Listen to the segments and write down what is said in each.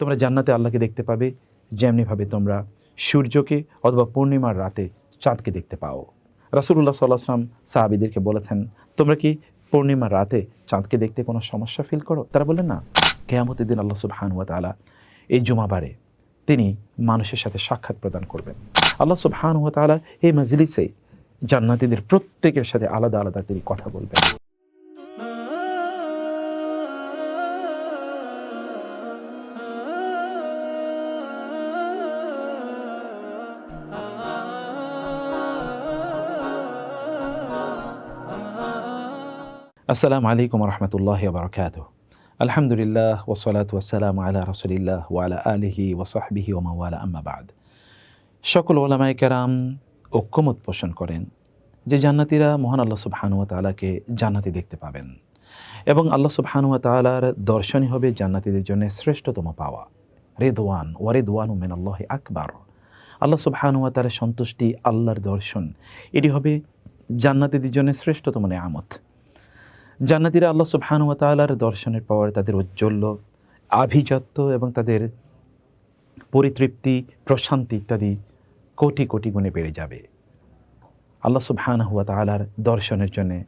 তোমরা জান্নাতে আল্লাহকে দেখতে পাবে, যেমনিভাবে তোমরা সূর্যকে অথবা পূর্ণিমার রাতে চাঁদকে দেখতে পাও। রাসুল্লাহ সাল্লাহ আসলাম সাহাবিদেরকে বলেছেন, তোমরা কি পূর্ণিমার রাতে চাঁদকে দেখতে কোনো সমস্যা ফিল করো? তারা বললেন, না। কেয়ামতের দিন আল্লাহ সুবহানুয়া তালা এই জুমাবারে তিনি মানুষের সাথে সাক্ষাৎ প্রদান করবেন। আল্লাহ সুবহানুয়া তালা এই মাজলিসে জান্নাতীদের প্রত্যেকের সাথে আলাদা আলাদা তিনি কথা বলবেন। আসসালামু আলাইকুম রহমতুল্লাহ বারকাত আলহামদুলিল্লাহ ওসলাত ওয়াসালাম আলা রসুলিল্লাহ ওয়ালা আলিহি ওসহবিহি ওমাওয়ালা আম্মাবাদ সকল ওলামায় কেরাম ঐক্যমত পোষণ করেন যে জান্নাতিরা মহান আল্লাহ সুবহানুয়া তালাকে জান্নাতি দেখতে পাবেন এবং আল্লাহ সুবহানুয়া তালার দর্শনই হবে জান্নাতিদের জন্য শ্রেষ্ঠতম পাওয়া। রেদওয়ান ওয়ারেদওয়ান মেন আল্লাহ আকবার। আল্লাহ সুবহানুয়া তালার সন্তুষ্টি, আল্লাহর দর্শন, এটি হবে জান্নাতিদের জন্য শ্রেষ্ঠতম নেয়ামত। জান্নাতিরা আল্লাহ সুবহানুয়া তালার দর্শনের পর তাদের ঔজ্জ্বল্য, আভিজাত্য এবং তাদের পরিতৃপ্তি, প্রশান্তি ইত্যাদি কোটি কোটি গুণে বেড়ে যাবে। আল্লাহ সুবহান হুয়া তালার দর্শনের জন্যে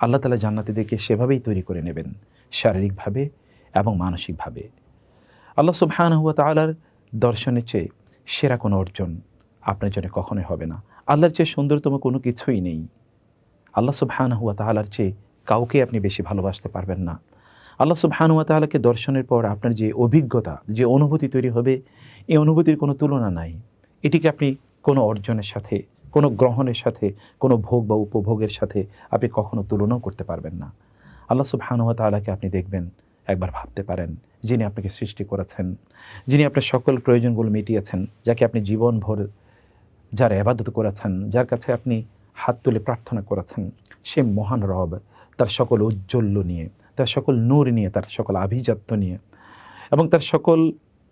আল্লাহ তালা জান্নাতিদেরকে সেভাবেই তৈরি করে নেবেন, শারীরিকভাবে এবং মানসিকভাবে। আল্লাহ সুবহান হুয়া তালার দর্শনের চেয়ে সেরা কোনো অর্জন আপনার জন্য কখনোই হবে না। আল্লাহর চেয়ে সুন্দরতম কোনো কিছুই নেই। আল্লাহ সুবহান হুয়া তালার চেয়ে কাউকে আপনি বেশি ভালোবাসতে পারবেন না। আল্লাহ সুবহানুয়া তালাকে দর্শনের পর আপনার যে অভিজ্ঞতা, যে অনুভূতি তৈরি হবে, এই অনুভূতির কোনো তুলনা নাই। এটিকে আপনি কোনো অর্জনের সাথে, কোনো গ্রহণের সাথে, কোনো ভোগ বা উপভোগের সাথে আপনি কখনো তুলনাও করতে পারবেন না। আল্লাহ সুবহানুয়া তালাকে আপনি দেখবেন, একবার ভাবতে পারেন, যিনি আপনাকে সৃষ্টি করেছেন, যিনি আপনার সকল প্রয়োজনগুলো মিটিয়েছেন, যাকে আপনি জীবনভর যার আবাদত করেছেন, যার কাছে আপনি হাত তুলে প্রার্থনা করেছেন, সে মহান রব। তার সকল ঔজ্জ্বল্য নিয়ে, তার সকল নূর নিয়ে, তার সকল আভিজাত্য নিয়ে এবং তার সকল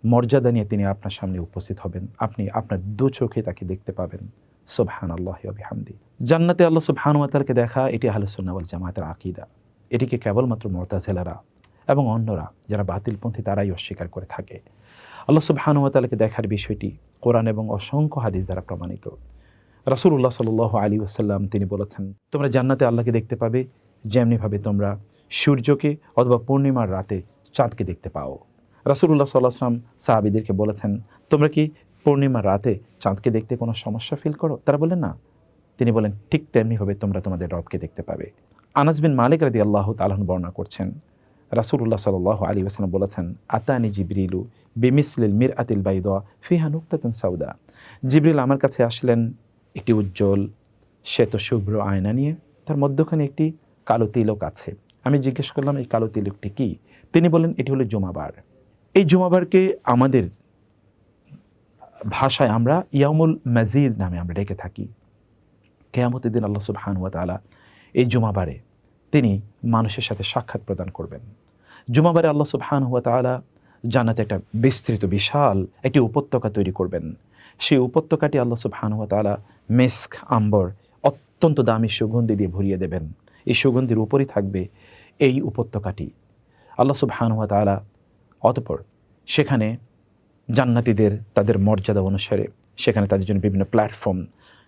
মর্যাদা নিয়ে তিনি আপনার সামনে উপস্থিত হবেন। আপনি আপনার দু চোখে তাকে দেখতে পাবেন। সোবহান আল্লাহ হামদি জান্নাতে আল্লাহ সুবহানুয়াতালকে দেখা, এটি আলোচনাওয়াল জামায়াতের আকিদা। এটিকে কেবলমাত্র মর্তাজেলারা এবং অন্যরা যারা বাতিলপন্থী, তারাই অস্বীকার করে থাকে। আল্লাহ সুবহানুয়াতালকে দেখার বিষয়টি কোরআন এবং অসংখ্য হাদিস দ্বারা প্রমাণিত। রাসুল্লাহ সাল আলী আসাল্লাম তিনি বলেছেন, তোমরা জান্নাতে আল্লাহকে দেখতে পাবে যেমনিভাবে তোমরা সূর্যকে অথবা পূর্ণিমার রাতে চাঁদকে দেখতে পাও। রাসুল্লাহ সাল্লাহ আসলাম সাহাবিদেরকে বলেছেন, তোমরা কি পূর্ণিমার রাতে চাঁদকে দেখতে কোনো সমস্যা ফিল করো? তারা বললেন, না। তিনি বলেন, ঠিক তেমনিভাবে তোমরা তোমাদের রবকে দেখতে পাবে। আনাস বিন মালিক রাদি আল্লাহ তালন বর্ণনা করছেন রাসুল্লাহ সাল আলী আসলাম বলেছেন, আতানি জিবরিলু বেমিসলিল মির আতিল বাইদা ফিহা নুক্তাতুন সাউদা। জিবরিল আমার কাছে আসলেন একটি উজ্জ্বল শ্বেত শুভ্র আয়না নিয়ে, তার মধ্যখানে একটি কালো তিলক আছে। আমি জিজ্ঞেস করলাম, এই কালো তিলকটি কি? তিনি বলেন এটি হলো জুমাবার। এই জুমাবারকে আমাদের ভাষায় আমরা ইয়ামুল মাজিদ নামে আমরা ডেকে থাকি। কেয়ামতের দিন আল্লাহ সুবহানুয়া তালা এই জুমাবারে তিনি মানুষের সাথে সাক্ষাৎ প্রদান করবেন। জুমাবারে আল্লাহ সুবহান হুয়া তালা জানাতে একটা বিস্তৃত, বিশাল একটি উপত্যকা তৈরি করবেন। সেই উপত্যকাটি আল্লাহ সুবহান হুয়া তালা মেস্ক, আম্বর অত্যন্ত দামি সুগন্ধি দিয়ে ভরিয়ে দেবেন। এই সুগন্ধির উপরই থাকবে এই উপত্যকাটি। আল্লাহ সুবহানুয়া তালা অতপর সেখানে জান্নাতিদের তাদের মর্যাদা অনুসারে সেখানে তাদের জন্য বিভিন্ন প্ল্যাটফর্ম,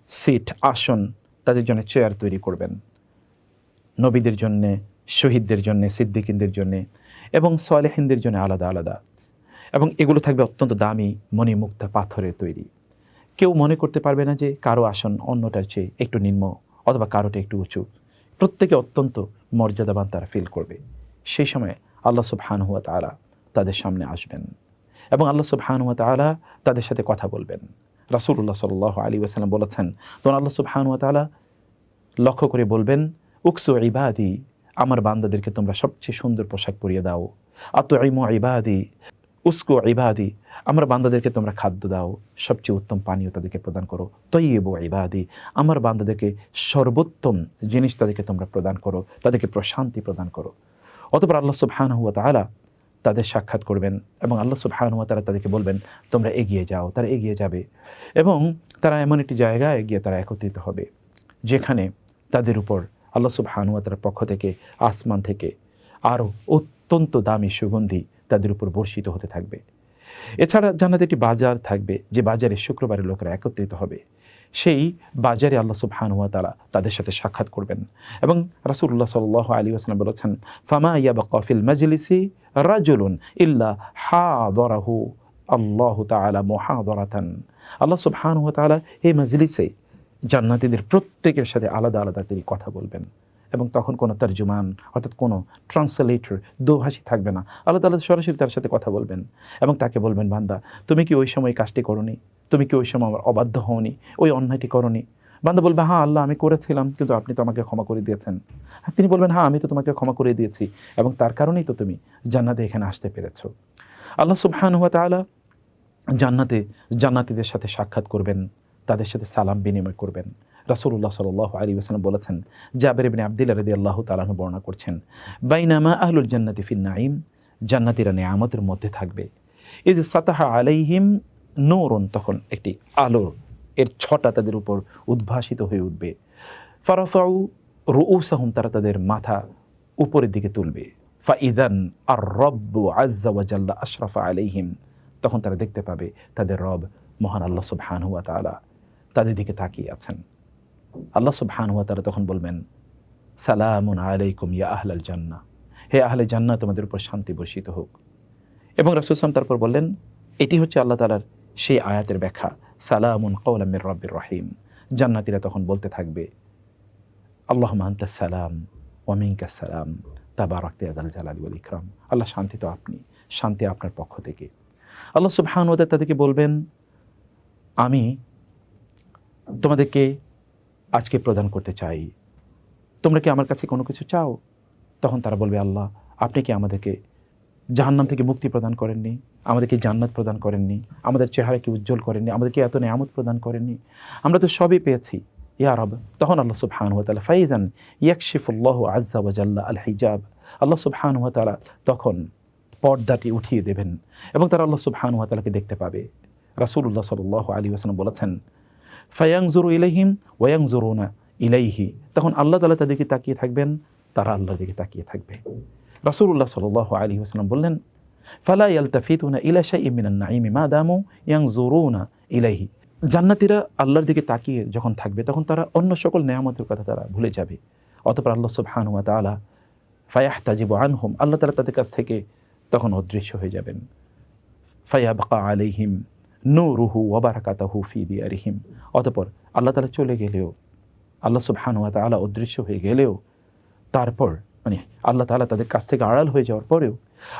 সিট, আসন তাদের জন্য চেয়ার তৈরি করবেন। নবীদের জন্যে, শহীদদের জন্যে, সিদ্দিকিনদের জন্যে এবং সলেহিনদের জন্য আলাদা আলাদা। এবং এগুলো থাকবে অত্যন্ত দামি মণিমুক্তা পাথরের তৈরি। কেউ মনে করতে পারবে না যে কারও আসন অন্যটার চেয়ে একটু নিম্ন অথবা কারোটা একটু উঁচু। প্রত্যেকে অত্যন্ত মর্যাদাবান তারা ফিল করবে। সেই সময় আল্লাহ সুবহানুয়া তালা তাদের সামনে আসবেন এবং আল্লাহ সুবহানুয়া তালা তাদের সাথে কথা বলবেন। রাসুল্লাহ সাল আলী ওসালাম বলেছেন তখন আল্লাহ সুবহানুয়া তালা লক্ষ্য করে বলবেন, উকসু ইবাদি, আমার বান্দাদেরকে তোমরা সবচেয়ে সুন্দর পোশাক পরিয়ে দাও। আত ইমো ইবাদি উস্কো ইবাদি, আমার বান্দাদেরকে তোমরা খাদ্য দাও, সবচেয়ে উত্তম পানীয় তাদেরকে প্রদান করো। তৈব ইবাদি, আমার বান্দাদেরকে সর্বোত্তম জিনিস তাদেরকে তোমরা প্রদান করো, তাদেরকে প্রশান্তি প্রদান করো। অতপর আল্লাহ সুবহান হুয়া তালা তাদের সাক্ষাৎ করবেন এবং আল্লাহ সুবহান হুয়া তারা তাদেরকে বলবেন, তোমরা এগিয়ে যাও, তারা এগিয়ে যাবে। এবং তারা এমন একটি জায়গায় গিয়ে তারা একত্রিত হবে, যেখানে তাদের উপর আল্লাহ সুবহান হুয়া তার পক্ষ থেকে, আসমান থেকে আরও অত্যন্ত দামি সুগন্ধি তাদের উপর বর্ষিত হতে থাকবে। এছাড়া জান্নাতে একটি বাজার থাকবে, যে বাজারে শুক্রবারে লোকেরা একত্রিত হবে। সেই বাজারে আল্লাহ সুবহানুয়া তালা তাদের সাথে সাক্ষাৎ করবেন। এবং রাসুল্লাহ সাল আলী আসলাম বলেছেন, ফামা ইয়া বা কফিল মাজলিসি রাজুলুন ইল্লা হা দরাহু আল্লাহ তালা মহাদরাতান। আল্লাহ সুবহানুয়া তালা এই মাজলিসে জান্নাতিদের প্রত্যেকের সাথে আলাদা আলাদা তিনি কথা বলবেন। এবং তখন কোনো তর্জমান অর্থাৎ কোনো ট্রান্সলেটর দোভাষী থাকবে না। আল্লাহ তালা সরাসরি তার সাথে কথা বলবেন এবং তাকে বলবেন বান্দা তুমি কি ওই সময় কাজটি করনি? তুমি কি ওই সময় আমার অবাধ্য হওনি? ওই অন্যায়টি করনি? বান্দা বলবে হ্যাঁ আল্লাহ আমি করেছিলাম কিন্তু আপনি তো আমাকে ক্ষমা করে দিয়েছেন। হ্যাঁ, তিনি বলবেন হ্যাঁ আমি তো তোমাকে ক্ষমা করে দিয়েছি এবং তার কারণেই তো তুমি জান্নাতে এখানে আসতে পেরেছ। আল্লাহ সুবহান হুয়া তাআলা জান্নাতে জান্নাতীদের সাথে সাক্ষাৎ করবেন তাদের সাথে সালাম বিনিময় করবেন। রাসূলুল্লাহ সাল্লাহ আলী ওসালাম বলেছেন, জাবের ইবনে আবদুল্লাহ রদি আল্লাহ তালাহ বর্ণনা করছেন, বাইনামা আহলুল জান্নাতি ফিন নাইম জান্নাতিরা নেয়ামতের মধ্যে থাকবে। এই যে সাতাহা আলাইহিম নূরন, তখন একটি আলোর এর ছটা তাদের উপর উদ্ভাসিত হয়ে উঠবে। ফারাফাউ রুউসাহুম, তারা তাদের মাথা উপরের দিকে তুলবে। ফাইদান আর রব্বু আজ্জা ওয়াজাল্লা আশরাফা আলাইহিম, তখন তারা দেখতে পাবে তাদের রব মহান আল্লাহ সুবহান হুয়া তাআলা তাদের দিকে তাকিয়ে আছেন। আল্লাহ সুবহান হুয়া তাআলা তখন বলবেন, সালামুন আলাইকুম ইয়া আহলাল জান্না হে আহলে জান্না তোমাদের উপর শান্তি বর্ষিত হোক। এবং রাসূল সাল্লাল্লাহু তারপর বললেন, এটি হচ্ছে আল্লাহ তাআলার সেই আয়াতের ব্যাখ্যা, সালামুন কৌলামির রব্বির রহিম। জান্নাতিরা তখন বলতে থাকবে আল্লাহ মান্তা সালাম ওয়ামিনকা সালাম। তাবারাক আদাল জালালি ওয়াল ইকরাম। আল্লাহ শান্তি তো আপনি, শান্তি আপনার পক্ষ থেকে। আল্লাহ সুবহান ওদের তাদেরকে বলবেন, আমি তোমাদেরকে আজকে প্রদান করতে চাই। তোমরা কি আমার কাছে কোনো কিছু চাও? তখন তারা বলবে, আল্লাহ, আপনি কি আমাদেরকে জাহান্নাম থেকে মুক্তি প্রদান করেননি? আমাদেরকে জান্নাত প্রদান করেননি? আমাদের চেহারাকে উজ্জ্বল করেননি? আমাদেরকে এত নেয়ামত প্রদান করেননি? আমরা তো সবই পেয়েছি। ইয়া রব, তখন আল্লাহ সুবহান হুয়া তালা ফাইজান ইয়াকশিফুল্লাহ আজ্জা ওয়াজাল্লা আল হিজাব। আল্লাহ সুবহান হুয়া তালা তখন পর্দাটি উঠিয়ে দেবেন এবং তারা আল্লাহ সুবহান হুয়া তালাকে দেখতে পাবে। রাসূলুল্লাহ সাল্লাহ আলী ওয়াসালাম বলেছেন ফায়াংজুরু ইলাইহিম ওয়াংজুরুনা ইলাইহি। তখন আল্লাহ তালা তাদেরকে তাকিয়ে থাকবেন, তারা আল্লাহ দিকে তাকিয়ে থাকবে। রাসূলুল্লাহ সাল্লাহ আলী ওয়াসালাম বললেন, ফালা ইয়ালতাফিতুনা ইলা শাইইন মিনান নাঈমি মা দামু ইয়ানজুরুনা ইলাইহি। জান্নাতীরা আল্লাহর দিকে তাকিয়ে যখন থাকবে, তখন তারা অন্য সকল নেয়ামতের কথা তারা ভুলে যাবে। অতঃপর আল্লাহ সুবহানাহু ওয়া তাআলা ফায়াহতাজিবু আনহুম, আল্লাহ তাআলা তাদের কাছ থেকে তখন অদৃশ্য হয়ে যাবেন। ফায়াবকা আলাইহিম নূরুহু ওয়া বারাকাতাহু ফি দিয়ারিহিম। অতঃপর আল্লাহ তাআলা চলে গেলেও, আল্লাহ সুবহানাহু ওয়া তাআলা অদৃশ্য হয়ে গেলেও, তারপর মানে আল্লাহ তাআলা তাদের কাছ থেকে আড়াল হয়ে যাওয়ার পরেও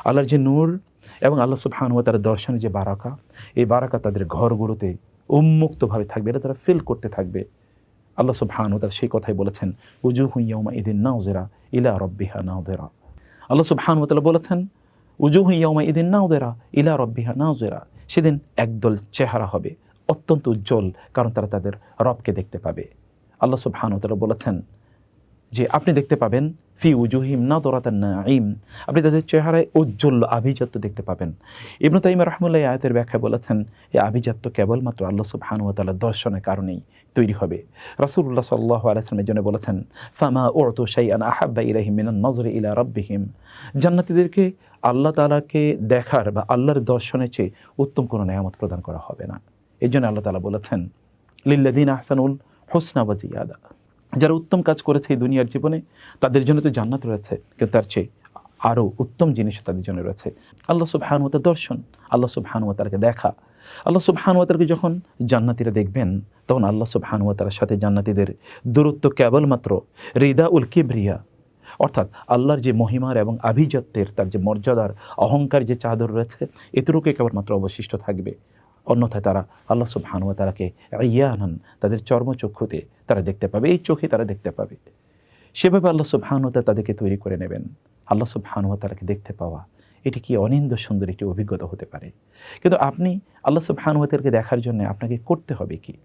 আল্লাহর যে নূর এবং আল্লাহ সুবহানাহু ওয়া তাআলার দর্শনের যে বারাকা, এই বারাকা তাদের ঘরগুলোতে উন্মুক্তভাবে থাকবে, এটা তারা ফিল করতে থাকবে। আল্লাহ সুবহানাহু ওয়া তাআলা সেই কথাই বলেছেন উজুহু ইয়াউমা ইদিন নাউজিরা ইলা রাব্বিহা নাউজিরা আল্লাহ সুবহানাহু ওয়া তালা বলেছেন উজুহু ইয়াউমা ইদিন নাউজিরা ইলা রাব্বিহা নাউজিরা সেদিন একদল চেহারা হবে, অত্যন্ত উজ্জ্বল, কারণ তারা তাদের রবকে দেখতে পাবে। আল্লাহ সুবহানাহু ওয়া বলেছেন যে আপনি দেখতে পাবেন, ফি উজুহিম না দরাতান নাঈম। আপনি তাদের চেহারায় উজ্জ্বল আভিজাত্য দেখতে পাবেন। ইবনু তাইমা রহমুল্লাহ আয়াতের ব্যাখ্যায় বলেছেন এই আভিজাত্য কেবলমাত্র আল্লাহ সুবহানাহু ওয়া তাআলার দর্শনের কারণেই তৈরি হবে। রাসূলুল্লাহ সাল্লাল্লাহু আলাইহি ওয়াসাল্লামের জন্য বলেছেন, ফামা উতু শাইআন আহাব্বা ইলাইহিম মিনান নজরি ইলা রাব্বিহিম। জান্নাতীদেরকে আল্লাহ তাআলাকে দেখার বা আল্লাহর দর্শনের চেয়ে উত্তম কোনো নেয়ামত প্রদান করা হবে না। এই জন্য আল্লাহ তাআলা বলেছেন, লিল্লাযিনা আহসানুল হুসনা ওয়া জিয়াদা যারা উত্তম কাজ করেছে এই দুনিয়ার জীবনে, তাদের জন্য তো জান্নাত রয়েছে, কিন্তু তার চেয়ে আরও উত্তম জিনিস তাদের জন্য রয়েছে। আল্লাহ সুবহানুমতার দর্শন, আল্লাহ সুবহানুমতারকে দেখা। আল্লাহ সুবহানুমতারকে যখন জান্নাতিরা দেখবেন, তখন আল্লাহ সুবহানুমতার সাথে জান্নাতিদের দূরত্ব কেবলমাত্র রিদা উল কিবরিয়া, অর্থাৎ আল্লাহর যে মহিমার এবং আভিজাত্যের, তার যে মর্যাদার, অহংকার যে চাদর রয়েছে এতটুকু কেবলমাত্র অবশিষ্ট থাকবে। অন্যথায় তারা আল্লাহ সুবহানুয়া তারাকে ইয়ানান তাদের চর্মচক্ষুতে তারা দেখতে পাবে, এই চোখে তারা দেখতে পাবে। সেভাবে আল্লাহ সুবহানুতা তাদেরকে তৈরি করে নেবেন। আল্লাহ সুবহানুয়া তারাকে দেখতে পাওয়া, এটি কি অনিন্দ সুন্দর একটি অভিজ্ঞতা হতে পারে? কিন্তু আপনি আল্লাহ সুবহানুয়াতাকে দেখার জন্য আপনাকে করতে হবে কি?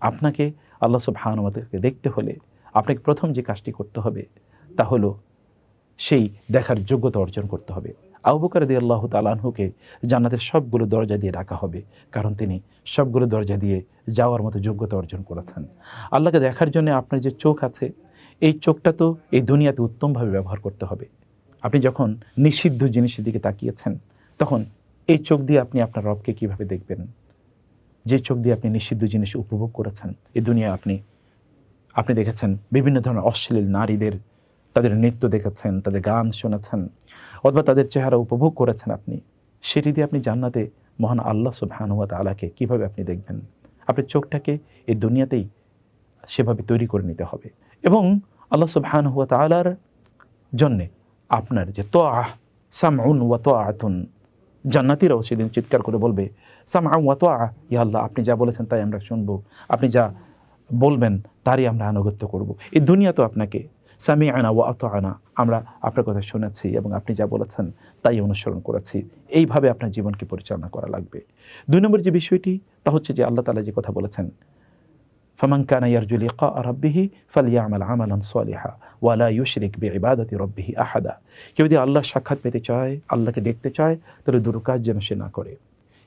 আপনাকে আল্লাহ সুবহানুয়াতাকে দেখতে হলে আপনাকে প্রথম যে কাজটি করতে হবে, তা হলো সেই দেখার যোগ্যতা অর্জন করতে হবে। আবুকার দিয়ে আল্লাহ তালাহুকে জান্নাতের সবগুলো দরজা দিয়ে ডাকা হবে, কারণ তিনি সবগুলো দরজা দিয়ে যাওয়ার মতো যোগ্যতা অর্জন করেছেন। আল্লাহকে দেখার জন্য আপনার যে চোখ আছে, এই চোখটা তো এই দুনিয়াতে উত্তমভাবে ব্যবহার করতে হবে। আপনি যখন নিষিদ্ধ জিনিসের দিকে তাকিয়েছেন, তখন এই চোখ দিয়ে আপনি আপনার রবকে কীভাবে দেখবেন? যে চোখ দিয়ে আপনি নিষিদ্ধ জিনিস উপভোগ করেছেন, এই দুনিয়া আপনি আপনি দেখেছেন বিভিন্ন ধরনের অশ্লীল নারীদের তাদের নৃত্য দেখেছেন, তাদের গান শুনেছেন, অথবা তাদের চেহারা উপভোগ করেছেন আপনি, সেটি দিয়ে আপনি জান্নাতে মহান আল্লাহ সুবহানুয়া তালাকে কীভাবে আপনি দেখবেন? আপনার চোখটাকে এই দুনিয়াতেই সেভাবে তৈরি করে নিতে হবে। এবং আল্লাহ সুবহানুয়া তালার জন্যে আপনার যে তো আহ সামউন ওয়া তো আতুন জান্নাতিরাও সেদিন চিৎকার করে বলবে সামা ওয়া তো আহ ইয়া আল্লাহ, আপনি যা বলেছেন তাই আমরা শুনব, আপনি যা বলবেন তারই আমরা আনুগত্য করব। এই দুনিয়া তো আপনাকে সামি আনা ও আত আনা আমরা আপনার কথা শুনেছি এবং আপনি যা বলেছেন তাই অনুসরণ করেছি। এইভাবে আপনার জীবনকে পরিচালনা করা লাগবে। দুই নম্বর যে বিষয়টি, তা হচ্ছে যে আল্লাহ তালা যে কথা বলেছেন, ফামান কানা ইয়ারজু লিকা রাব্বিহি ফালিয়ামাল আমালান সালিহা ওয়ালা ইউশরিক বিইবাদাতি রাব্বিহি আহাদা। কেউ যদি আল্লাহ সাক্ষাৎ পেতে চায়, আল্লাহকে দেখতে চায়, তাহলে দুটো কাজ যেন সে না করে।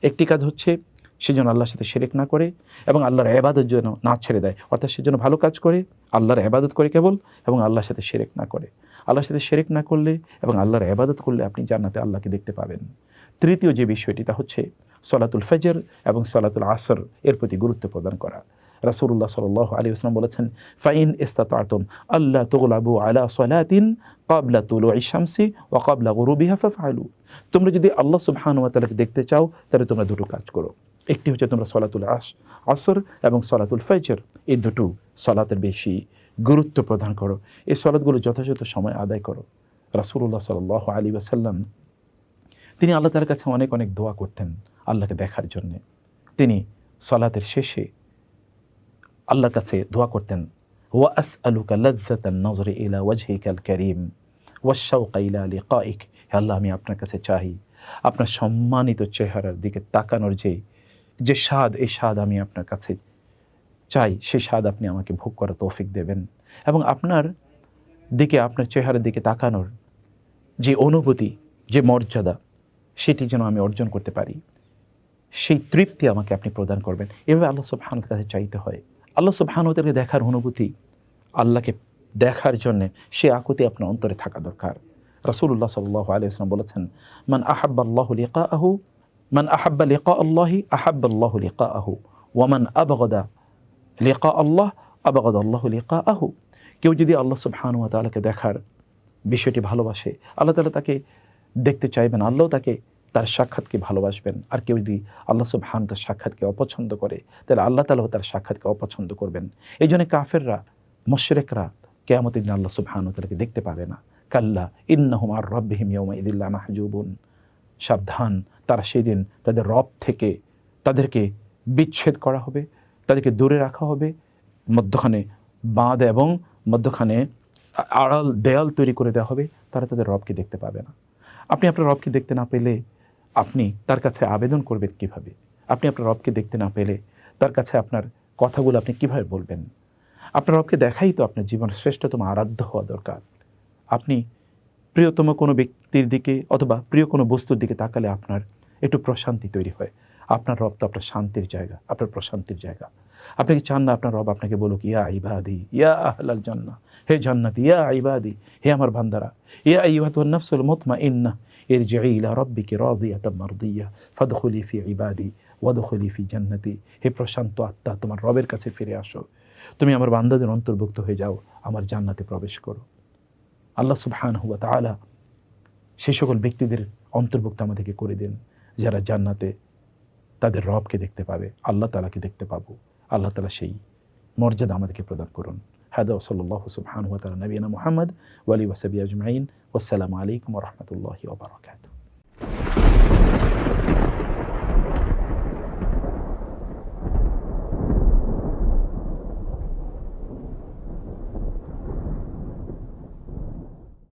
একটি কাজ হচ্ছে সে যেন আল্লাহর সাথে শেরেক না করে এবং আল্লাহর এবাদত যেন না ছেড়ে দেয়। অর্থাৎ সে যেন ভালো কাজ করে, আল্লাহর এবাদত করে কেবল এবং আল্লাহর সাথে সেরেক না করে। আল্লাহর সাথে সেরেক না করলে এবং আল্লাহর এবাদত করলে আপনি জান্নাতে আল্লাহকে দেখতে পাবেন। তৃতীয় যে বিষয়টি, তা হচ্ছে সলাতুল ফজর এবং সলাতুল আসর এর প্রতি গুরুত্ব প্রদান করা। রাসুল্লাহ সাল আলী আসলাম বলেছেন, ফাইন ইস্তাতাতুম আল্লাহ তুগলাবু আলা সলাতিন কাবলা তুলু ইশামসি ও কাবলা গরুবিহা ফাফালু তোমরা যদি আল্লাহ সুবহানুয়াতালাকে দেখতে চাও, তাহলে তোমরা দুটো কাজ করো। একটি হচ্ছে তোমরা সলাতুল আস আসর এবং সলাতুল ফজর। এই দুটো সলাতের বেশি গুরুত্ব প্রদান করো। এই সলাতগুলো যথাযথ সময় আদায় করো। রাসুল্লাহ সাল আলী ওয়াসাল্লাম, তিনি আল্লাহ তার কাছে অনেক অনেক দোয়া করতেন আল্লাহকে দেখার জন্যে। তিনি সলাতের শেষে আল্লাহর কাছে দোয়া করতেন, ওয়া আস আলুকা লজ্জাতান নজরে ইলা ওয়াজহিকাল করিম ওয়াশাউকা ইলা লিকাইক। হে আল্লাহ, আমি আপনার কাছে চাই। আপনার সম্মানিত চেহারার দিকে তাকানোর যে যে স্বাদ, এই স্বাদ আমি আপনার কাছে চাই সেই স্বাদ আপনি আমাকে ভোগ করা তৌফিক দেবেন। এবং আপনার দিকে, আপনার চেহারার দিকে তাকানোর যে অনুভূতি, যে মর্যাদা, সেটি যেন আমি অর্জন করতে পারি। সেই তৃপ্তি আমাকে আপনি প্রদান করবেন। এভাবে আল্লাহ সুবহানুর কাছে চাইতে হয়। আল্লাহ সুবহানুদেরকে দেখার অনুভূতি, আল্লাহকে দেখার জন্যে সে আকুতি আপনার অন্তরে থাকা দরকার। রসুল্লাহ সাল্লাহ আলিয়াল্লাম বলেছেন, মান আহাব্বাল্লাহ লিকা আহু মান আহাব্বা লিকা আল্লাহি আহাব্বাল্লাহ লিকা আহু ওয়ামান আবগদা লিকা আল্লাহ আবগদ আল্লাহ লিকা আহু কেউ যদি আল্লাহ সুবহানুয়া তালাকে দেখার বিষয়টি ভালোবাসে, আল্লাহ তালা তাকে দেখতে চাইবেন, আল্লাহ তাকে তার সাক্ষাৎকে ভালোবাসবেন। আর কেউ যদি আল্লাহ সুবহান তার সাক্ষাৎকে অপছন্দ করে, তাহলে আল্লাহ তালাও তার সাক্ষাৎকে অপছন্দ করবেন। এই জন্য কাফেররা, মোশরেকরা কেয়ামত দিন আল্লাহ সুবহান তালাকে দেখতে পাবে না। কাল্লা ইন্নাহুম আর রব্বিহিম ইয়মা ইদিল্লা মাহজুবুন। সাবধান তারা সেই দিন তাদের রব থেকে তাদেরকে বিচ্ছেদ করা হবে, তাদেরকে দূরে রাখা হবে, মধ্যখানে বাঁধ এবং মধ্যখানে আড়াল, দেয়াল তৈরি করে দেওয়া হবে, তারা তাদের রবকে দেখতে পাবে না। আপনি আপনার রবকে দেখতে না পেলে আপনি তার কাছে আবেদন করবেন কীভাবে? আপনি আপনার রবকে দেখতে না পেলে তার কাছে আপনার কথাগুলো আপনি কীভাবে বলবেন? আপনার রবকে দেখাই তো আপনার জীবনের শ্রেষ্ঠতম আরাধ্য হওয়া দরকার। আপনি প্রিয়তম কোনো ব্যক্তির দিকে অথবা প্রিয় কোনো বস্তুর দিকে তাকালে আপনার একটু প্রশান্তি তৈরি হয়। আপনার রব তো আপনার শান্তির জায়গা, আপনার প্রশান্তির জায়গা। আপনি কি চান না আপনার রব আপনাকে বলুক, ইয়া আইবাদি ইয়া আহলাল জান্না হে জান্নাত, ইয়া ইবাদি, হে আমার বান্দারা, ইয়া ইবাদ নফসুল মুতমা ইন্না এর ইলা রব্বিকে রদিয়াত মারদিয়া, ফদখলি ফি ইবাদি, ওয়াদখলি ফি জান্নাতি, হে প্রশান্ত আত্মা, তোমার রবের কাছে ফিরে আসো। তুমি আমার বান্দাদের অন্তর্ভুক্ত হয়ে যাও, আমার জান্নাতে প্রবেশ করো। আল্লাহ সুবহান হুয়া তালা সেই সকল ব্যক্তিদের অন্তর্ভুক্ত আমাদেরকে করে দিন। যারা জান্নাতে তাদের রবকে দেখতে পাবে, আল্লাহ তালাকে দেখতে পাবো। আল্লাহ তালা সেই মর্যাদা আমাদেরকে প্রদান করুন। হাদা ওসল্লাহ সুবহান ওয়া তালা নবীনা মোহাম্মদ ওয়ালি ওয়াসাবি আজমাইন। ওসালামু আলাইকুম রহমতুল্লাহি ওবরাকাতু